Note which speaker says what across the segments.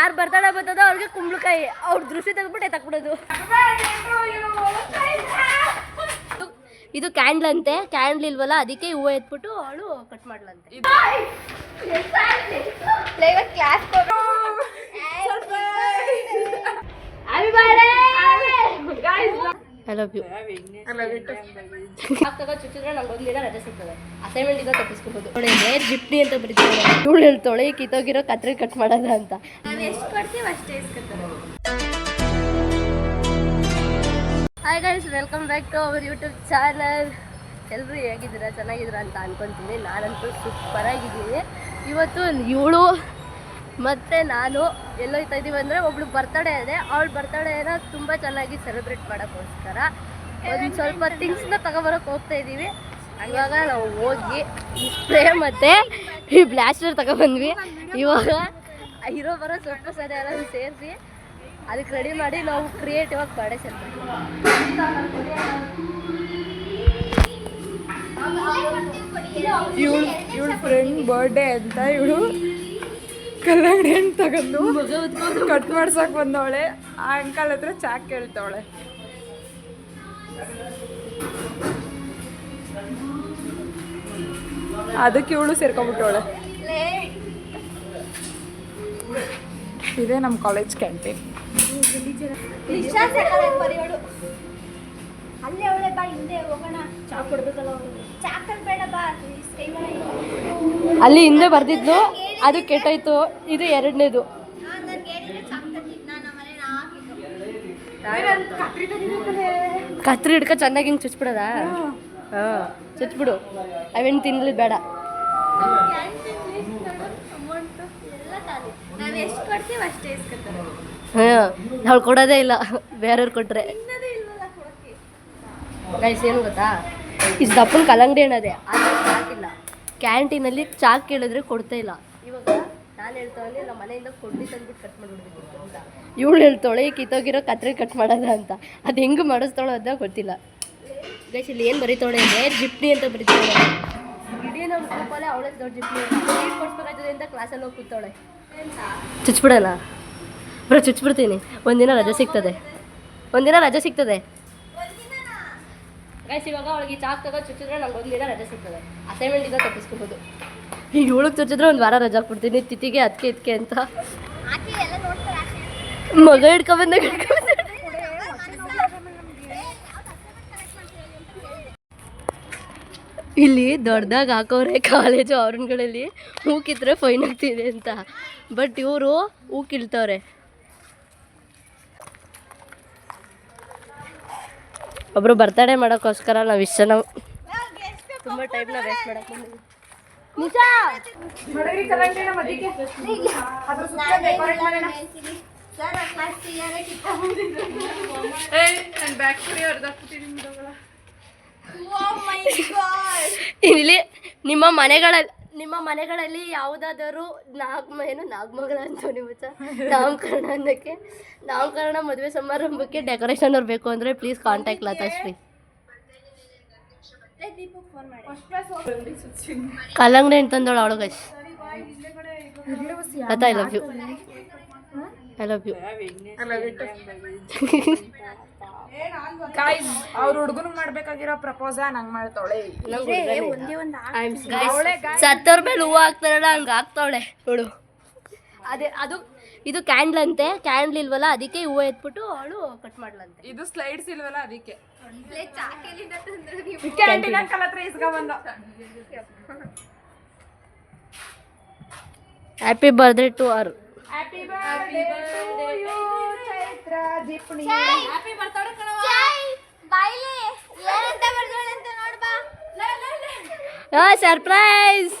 Speaker 1: ಯಾರು ಬರ್ತಾಳೆ ಬರ್ತದೋ ಅವ್ರಿಗೆ ಕುಂಬಳಕಾಯಿ. ಅವ್ರ ದೃಷ್ಟಿ ತೆಗೆದ್ಬಿಟ್ಟೆ ತಕ್ಬಿಡೋದು ಇದು ಕ್ಯಾಂಡ್ಲ್ ಅಂತೆ. ಕ್ಯಾಂಡ್ಲ್ ಇಲ್ವಲ್ಲ, ಅದಕ್ಕೆ ಹೂವು ಎತ್ಬಿಟ್ಟು ಅವಳು ಕಟ್ ಮಾಡ್ಲಂತೆ. ಐ ಲವ್ ಯು ತಗೋ ಚುಚ್ಚಿದ್ರೆ ನಂಗೆ ಒಂದಿನ ರಜೆ ಸಿಗ್ತದೆ. ಅಸೈನ್ಮೆಂಟ್ ಇಂದ ತಪ್ಪಿಸ್ಕೋಬೋದು. ನೋಡಿ ಹೇರ್ ಜಿಪ್ನಿ ಅಂತ ಬರೀತಾರೆ. ಇವಳು ಹೇಳ್ತಾಳೆ ಕಿತ್ತೋಗಿರೋ ಕತ್ರಿ ಕಟ್ ಮಾಡೋದ ಅಂತ.
Speaker 2: ನಾವು ಎಷ್ಟು ಕೊಡ್ತೀವಿ ಅಷ್ಟೇ ಇಸ್ಕೊತಾರೆ.
Speaker 1: Hi guys welcome back to our YouTube channel ಎಲ್ಲರೂ ಹೇಗಿದ್ದೀರಾ? ಚೆನ್ನಾಗಿದ್ದೀರಾ ಅಂತ ಅನ್ಕೊಂತೀನಿ. ನಾನಂತೂ ಸೂಪರ್ ಆಗಿದ್ದೀನಿ. ಇವತ್ತು ಇವಳು ಮತ್ತು ನಾನು ಎಲ್ಲೋಯ್ತಾ ಇದ್ದೀವಿ ಅಂದರೆ ಒಬ್ಳು ಬರ್ತಡೇ ಇದೆ. ಅವಳ ಬರ್ತಡೇನ ತುಂಬ ಚೆನ್ನಾಗಿ ಸೆಲೆಬ್ರೇಟ್ ಮಾಡೋಕ್ಕೋಸ್ಕರ ಒಂದು ಸ್ವಲ್ಪ ಥಿಂಗ್ಸ್ನ ತಗೊಬರೋಕೆ ಹೋಗ್ತಾ ಇದ್ದೀವಿ. ಇವಾಗ ನಾವು ಹೋಗಿ ಸ್ಪ್ರೇ ಮತ್ತು ಈ ಬ್ಲಾಸ್ಟರ್ ತಗೊಬಂದ್ವಿ ಇವಾಗ ಇರೋ ಬರೋ ಸ್ವಲ್ಪ ಸರಿ ಎಲ್ಲ ಸೇರಿಸಿ ಅದಕ್ಕೆ ರೆಡಿ ಮಾಡಿ ನಾವು ಕ್ರಿಯೇಟಿವ್ ಆಗಿ ಬರ್ಡೇ ಸೆಲೆಬ್ರೇಟ್
Speaker 3: ಇವಳು ಇವಳು ಫ್ರೆಂಡ್ ಬರ್ಡೇ ಅಂತ ಇವಳು ಕಲ್ಲಂಗಡಿ ಹಣ್ಣು ತಗೊಂಡು ಕಟ್ ಮಾಡ್ಸಕ್ ಬಂದವಳೆ. ಆ ಅಂಕಲ್ ಹತ್ರ ಚಾಕ್ ಕೇಳ್ತವಳೆ. ಅದಕ್ಕೆ ಇವಳು ಸೇರ್ಕೊಂಡ್ಬಿಟ್ಟವಳೆ. ಇದೇ ನಮ್ಮ ಕಾಲೇಜ್ ಕ್ಯಾಂಟೀನ್
Speaker 2: ಅಲ್ಲೇ ಅವಳೆ ಬಾ ಹಿಂದೆ ಹೋಗೋಣ. ಚಾಕ್ ಕೊಡ್ಬೇಕಲ್ಲ ಚಾಕಲ್ ಬೇಡ ಬಾ
Speaker 1: ಅಲ್ಲಿ ಹಿಂದೆ ಬರ್ದಿದ್ಲು. ಅದು ಕೆಟ್ಟೋಯ್ತು ಇದು ಎರಡನೇದು. ಕತ್ರಿ ಹಿಡ್ಕ ಚೆನ್ನಾಗಿ ಹಿಂಗೆ ಚುಚ್ಬಿಡೋದಾ? ಹಾಂ. ಚುಚ್ಬಿಡು. ಅವೇನು ತಿನ್ಲಿ ಬೇಡ. ಹಾಂ ನಾವು ಕೊಡೋದೇ ಇಲ್ಲ. ಬೇರೆಯವ್ರು ಕೊಟ್ರೆ. ಗೈಸ್ ಏನು ಗೊತ್ತಾ? ಇಷ್ಟು ದಪ್ಪನ ಕಲ್ಲಂಗಡಿ ಹಣ್ಣದೆ ಕ್ಯಾಂಟೀನಲ್ಲಿ ಚಾಕ್ ಕೇಳಿದ್ರೆ ಕೊಡ್ತಾ ಇಲ್ಲ. ಇವಾಗ ನಾನು ಹೇಳ್ತಾವಲ್ಲಿ ನಮ್ಮ ಮನೆಯಿಂದ ಕೊಡ್ಲಿ ತಂದ್ಬಿಟ್ಟು ಕಟ್ ಮಾಡಿಬಿಡ್ಬೇಕಿತ್ತು ಅಂತ. ಇವಳು ಹೇಳ್ತಾಳೆ ಈ ಕಿತ್ತೋಗಿರೋ ಕತ್ರಿ ಕಟ್ ಮಾಡೋದ ಅಂತ. ಅದು ಹೆಂಗೆ ಮಾಡಿಸ್ತಾಳೋ ಅಂತ ಗೊತ್ತಿಲ್ಲ. ಗೈಸ್ ಇಲ್ಲಿ ಏನು ಬರೀತಾಳೆ ಅಂದರೆ ಜಿಪ್ನಿ ಅಂತ ಬರೀತಾಳೆ. ಇಡೀ ನಮ್ಮ ಗ್ರೂಪಲ್ಲೇ ಅವಳೇ ದೊಡ್ಡ ಜಿಪ್ನಿ. ನೀಟ್ ಕೊಡ್ಸ್ಬೇಕಾಗ್ತದೆ ಅಂತ ಕ್ಲಾಸಲ್ಲಿ ಹೋಗಿ ಕೂತಾಳೆ ಚುಚ್ಬಿಡಲ್ಲ ಬ್ರೋ ಚುಚ್ಬಿಡ್ತೀನಿ. ಒಂದಿನ ರಜೆ ಸಿಗ್ತದೆ. ಒಂದಿನ ರಜೆ ಸಿಗ್ತದೆ. ಗೈಸ್ ಇವಾಗ ಅವಳಿಗೆ ಚಾಕ್ ತಗೋ ಚುಚ್ಚಿದ್ರೆ ನಂಗೆ ಒಂದಿನ ರಜೆ ಸಿಗ್ತದೆ. ಅಸೈನ್ಮೆಂಟ್ ತಪ್ಪಿಸ್ಕೊಬೋದು ತಪ್ಪಿಸ್ಕೋಬೋದು. ಈಗ ಇವಳಿಗೆ ಚುಚ್ಚಿದ್ರೆ ಒಂದು ವಾರ ರಜಾ ಕೊಡ್ತೀನಿ. ತಿತಿಗೆ ಅದಕ್ಕೆ ಇದಕ್ಕೆ ಅಂತ. ಮಗ ಹಿಡ್ಕೊಬಂದ ಇಲ್ಲಿ ದೊಡ್ಡದಾಗ ಹಾಕೋರೆ ಕಾಲೇಜು ಅವ್ರನ್ಗಳಲ್ಲಿ. ಹೂಕಿದ್ರೆ ಫೈನ್ ಆಗ್ತಿದೆ ಅಂತ. ಬಟ್ ಇವರು ಹೂ ಕಿಳ್ತವ್ರೆ ಒಬ್ರು ಬರ್ತಡೇ ಮಾಡೋಕ್ಕೋಸ್ಕರ ನಾವು ಇಷ್ಟ ನಾವು ತುಂಬ ಟೈಮ್ನ ವೇಸ್ಟ್ ಮಾಡಕ್ಕೆ
Speaker 3: ಅದ್ರ ಸುತ್ತ ಡೆಕೋರೇಟ್ ಮಾಡೋಣ.
Speaker 2: ಸರ್
Speaker 3: ಏ ಬ್ಯಾಕ್
Speaker 2: ಗಾಡ್
Speaker 1: ಇಲ್ಲಿ ನಿಮ್ಮ ಮನೆಗಳಲ್ಲಿ ನಿಮ್ಮ ಮನೆಗಳಲ್ಲಿ ಯಾವುದಾದರೂ ನಾಗ್ಮ ಏನು ನಾಗಮಗಳ ಅಂತ ನೀವು ನಾಮಕರಣ ಅನ್ನೋಕ್ಕೆ ನಾಮಕರಣ ಮದುವೆ ಸಮಾರಂಭಕ್ಕೆ ಡೆಕೋರೇಷನ್ ಅವ್ರು ಬೇಕು ಅಂದರೆ ಪ್ಲೀಸ್ ಕಾಂಟ್ಯಾಕ್ಟ್ ಲತಾಶ್ರೀ ಕಲ್ಲಂಗಡಿ ಹಣ್ಣು ತಂದೋಳು ಅವಳು guys Latha I love you I love you
Speaker 3: guys ಅವ್ರ ಹುಡುಗನಿಗೆ ಮಾಡ್ಬೇಕಾಗಿರೋ ಪ್ರಪೋಸ ನಂಗೆ ಮಾಡ್ತಾವಳೆ.
Speaker 2: ಒಂದೇ ಒಂದು
Speaker 1: ಸತ್ತವ್ರ ಮೇಲೆ ಹೂವು ಹಾಕ್ತಾರಲ್ಲ ಹಂಗ ಹಾಕ್ತಾವಳೆ. ನೋಡು. ಅದೇ ಅದು ಇದು ಕ್ಯಾಂಡ್ಲ್ ಅಂತೆ. ಕ್ಯಾಂಡ್ಲ್ ಇಲ್ವಲ್ಲ ಅದಕ್ಕೆ ಹೂವು ಎತ್ಬಿಟ್ಟು ಅವಳು ಕಟ್ ಮಾಡ್ಲಂತೆ.
Speaker 3: ಇದು ಸ್ಲೈಡ್ಸ್ ಇಲ್ವಲ್ಲ ಅದಕ್ಕೆ. ಕ್ಯಾಂಟೀನ್ ಅಂಕಲ್ ಹತ್ರ ಇಸ್ಕೊಂಬಂದ.
Speaker 1: Happy birthday to are
Speaker 3: happy birthday Chaitra ಜಿಪ್ಣಿ
Speaker 2: happy birthday ಕಣವ ಬಾಯ್ಲಿ ಏನಂತ ಬರ್ತಾಳೆ ಅಂತ ನೋಡ್ಬಾ
Speaker 1: ಹಾಂ ಸರ್ಪ್ರೈಸ್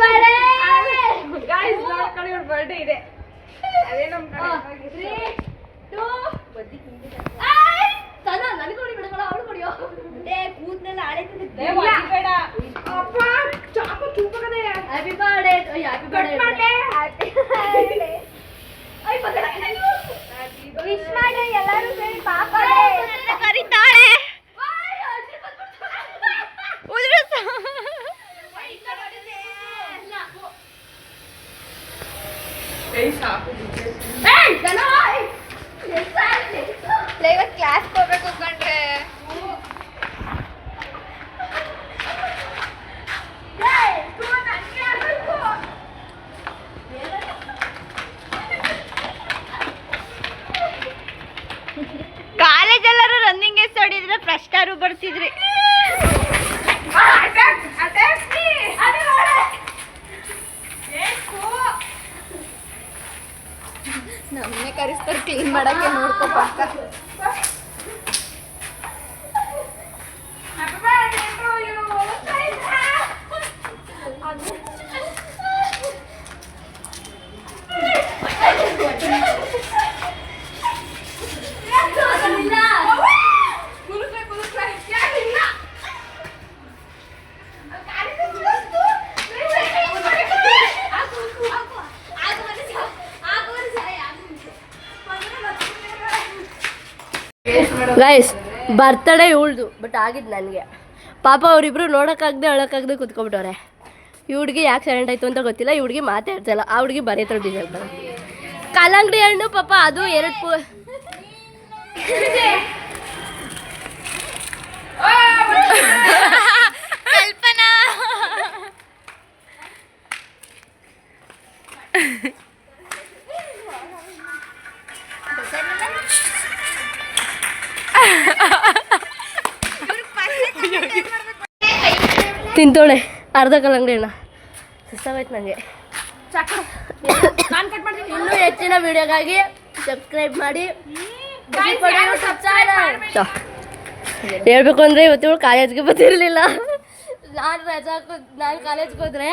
Speaker 1: ಬರ್ಡೇ
Speaker 3: Guys, ನೋಡ್ಕೊಳ್ಳಿ ಇವ್ರ ಬರ್ಡೇ ಇದೆ ಅದೇ ನಮ್ ಕಡೆ
Speaker 1: ನನಗೆ ಕೊಡಿ ಬಿಡಗಳ ಅವಳು ಕೊಡಿಯೋ
Speaker 2: ಕೂದ್ನೆಲ್ಲ ಹಳೆ
Speaker 3: ವಿಶ್ ಮಾಡಿ ಎಲ್ಲರೂ
Speaker 1: ಗೈಸ್ ಬರ್ತಡೇ ಇವಳ್ದು ಬಟ್ ಆಗಿದ್ದು ನನಗೆ. ಪಾಪ ಅವರಿಬ್ರು ನೋಡೋಕ್ಕಾಗದೆ, ಅಳೋಕ್ಕಾಗದೆ ಕುತ್ಕೊಬಿಟ್ಟವ್ರೆ ಈ ಹುಡುಗಿ ಯಾಕೆ ಸೈಲೆಂಟ್ ಆಯಿತು ಅಂತ ಗೊತ್ತಿಲ್ಲ, ಈ ಹುಡುಗಿ ಮಾತಾಡ್ತಿಲ್ಲ ಆ ಹುಡುಗಿ ಬರೀತಾರೆ ಡಿಸೈನ್ ಬರ ಕಲ್ಲಂಗಡಿ ಹಣ್ಣು, ಪಾಪ ಅದು ಎರಡು ಪೂ ತಿಂತೋಳೆ ಅರ್ಧ ಕಲ್ಲಂಗಡಿ ಅಣ್ಣ. ಸುಸ್ತಾಗೋಯ್ತು ನನಗೆ ಇನ್ನೂ ಹೆಚ್ಚಿನ ವಿಡಿಯೋಗಾಗಿ ಸಬ್ಸ್ಕ್ರೈಬ್ ಮಾಡಿ. ಹೇಳ್ಬೇಕು ಅಂದರೆ ಇವತ್ತು ಕಾಲೇಜ್ಗೆ ಬರ್ತಿರ್ಲಿಲ್ಲ. ನಾನು ರಜಾ ನಾನು ಕಾಲೇಜ್ಗೆ ಹೋದ್ರೆ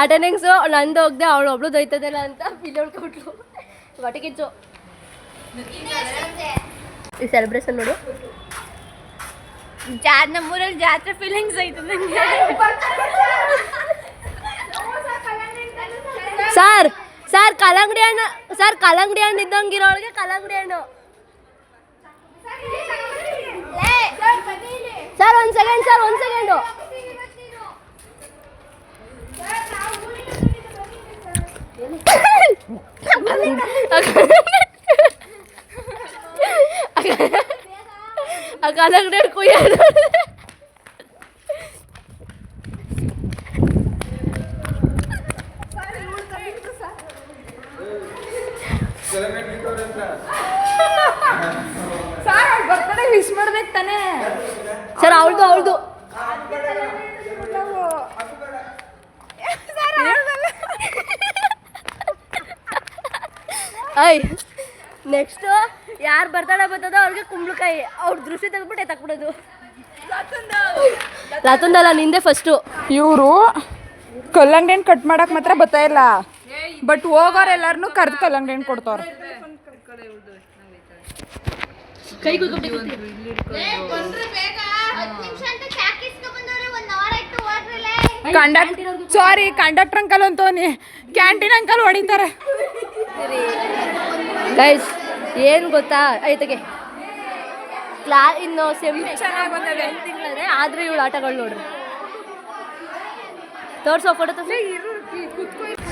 Speaker 1: ಅಟೆಂಡೆನ್ಸು ನಂದು ಹೋಗ್ದೆ ಅವಳು ಒಬ್ಳು ದೊಯ್ತದಿಲ್ಲ ಅಂತ ಬಿಲ್ ಹೊಡ್ಕೊಬಿಟ್ಲು ಹೊಟ್ಟೆ ಕಿಚ್ಚು ಈ ಸೆಲೆಬ್ರೇಷನ್ ನೋಡು.
Speaker 2: ಜಾ ನಮ್ಮೂರಲ್ಲಿ ಜಾತ್ರೆ ಫೀಲಿಂಗ್ಸ್ ಆಯ್ತು ನನಗೆ
Speaker 1: ಸರ್ ಸರ್ ಕಲ್ಲಂಗಡಿ ಹಣ್ಣು ಸರ್ ಕಲ್ಲಂಗಡಿ ಹಣ್ಣು ಇದ್ದಂಗಿರೋಳಿಗೆ ಕಲ್ಲಂಗಡಿ ಹಣ್ಣು. ಸರ್ ಒಂದು ಸೆಕೆಂಡ್ ಸರ್ ಒಂದು ಸೆಕೆಂಡು ಹಣ್ಣು ಕುಯ್ಯೋದು
Speaker 3: ಸರ್ ಬರ್ತಡೇ ವಿಶ್ ಮಾಡ್ಬೇಕು ತಾನೇ.
Speaker 1: ಸರ್ ಅವಳ್ದು ಅವಳ್ದು. ಐ. ನೆಕ್ಸ್ಟು ಯಾರು ಬರ್ತಾಳೆ ಬರ್ತದೋ ಅವ್ರಿಗೆ ಕುಂಬಳಕಾಯಿ. ಅವ್ರ ದೃಷ್ಟಿ ತೆಗೆದ್ಬಿಟ್ಟೆ ತಕ್ಬಿಡೋದು. ರಾತೊಂದಲ್ಲ ನಿಂದೆ ಫಸ್ಟು
Speaker 3: ಇವರು ಕಲ್ಲಂಗಡಿ ಹಣ್ಣು ಕಟ್ ಮಾಡಕ್ ಮಾತ್ರ ಬರ್ತಾ ಇಲ್ಲ. ಬಟ್ ಹೋಗೋರು ಎಲ್ಲಾರನು ಕರ್ದು ಕಲ್ಲಂಗಡಿ ಹಣ್ಣು ಕೊಡ್ತಾವ್ರ ಕಂಡಕ್ಟ್ ಸಾರಿ ಕಂಡಕ್ಟರ್ ಅಂಕಲ್ ಅಂತವನಿ ಕ್ಯಾಂಟೀನ್ ಅಂಕಲ್ ಹೊಡಿತಾರೆ.
Speaker 1: ಗೈಸ್ ಏನು ಗೊತ್ತಾ? ಐತಗೆ ಕ್ಲಾ ಇನ್ನು ಸೆಮ್ ತಿಂಗಳೇ ಆದ್ರೆ ಇವಳು ಆಟಗಳು ನೋಡ್ರಿ. ತೋರ್ಸೋ ಫೋಟೋ ತೋರಿಸಿ.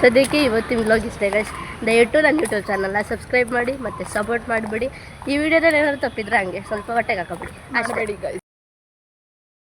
Speaker 1: ಸದ್ಯಕ್ಕೆ ಇವತ್ತಿನ ವ್ಲಾಗ್ ಇಷ್ಟೇ ಗೈಸ್ ದಯವಿಟ್ಟು ನನ್ನ ಯೂಟ್ಯೂಬ್ ಚಾನಲ್ನ ಸಬ್ಸ್ಕ್ರೈಬ್ ಮಾಡಿ ಮತ್ತು ಸಪೋರ್ಟ್ ಮಾಡಿಬಿಡಿ. ಈ ವಿಡಿಯೋದಲ್ಲಿ ಏನಾದ್ರು ತಪ್ಪಿದ್ರೆ ಹಂಗೆ ಸ್ವಲ್ಪ ಹೊಟ್ಟೆಗೆ ಹಾಕೋಬಿಡಿ. ಅಷ್ಟೇ.
Speaker 3: ಗೈಸ್.